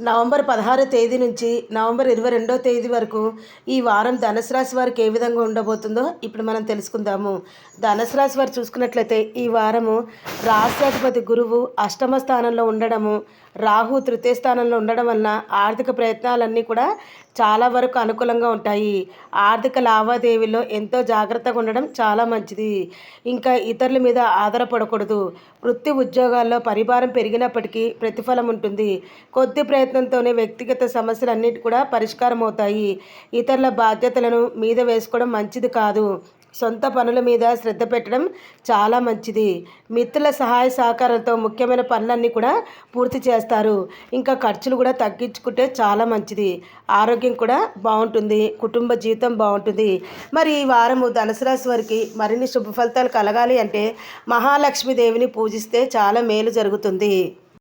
November పదహారో తేదీ నుంచి నవంబర్ ఇరవై రెండో తేదీ వరకు ఈ వారం ధనుసు రాశి వారికి ఏ విధంగా ఉండబోతుందో ఇప్పుడు మనం తెలుసుకుందాము. ధనుసు రాశి వారు చూసుకున్నట్లయితే ఈ వారము రాష్ట్రాధిపతి గురువు అష్టమ స్థానంలో ఉండడము రాహు తృతీయ స్థానంలో ఉండడం వలన ఆర్థిక ప్రయత్నాలన్నీ కూడా చాలా వరకు అనుకూలంగా ఉంటాయి. ఆర్థిక లావాదేవీల్లో ఎంతో జాగ్రత్తగా ఉండడం చాలా మంచిది. ఇంకా ఇతరుల మీద ఆధారపడకూడదు. వృత్తి ఉద్యోగాల్లో పరిభారం పెరిగినప్పటికీ ప్రతిఫలం ఉంటుంది. కొద్ది ప్రయత్నంతోనే వ్యక్తిగత సమస్యలన్నిటి కూడా పరిష్కారం అవుతాయి ఇతరుల బాధ్యతలను మీద వేసుకోవడం మంచిది కాదు. సొంత పనుల మీద శ్రద్ధ పెట్టడం చాలా మంచిది. మిత్రుల సహాయ సహకారంతో ముఖ్యమైన పనులన్నీ కూడా పూర్తి చేస్తారు. ఇంకా ఖర్చులు కూడా తగ్గించుకుంటే చాలా మంచిది. ఆరోగ్యం కూడా బాగుంటుంది. కుటుంబ జీవితం బాగుంటుంది. మరి ఈ వారము ధనుసు రాశి వారికి మరిన్ని శుభ ఫలితాలు కలగాలి అంటే మహాలక్ష్మీదేవిని పూజిస్తే చాలా మేలు జరుగుతుంది.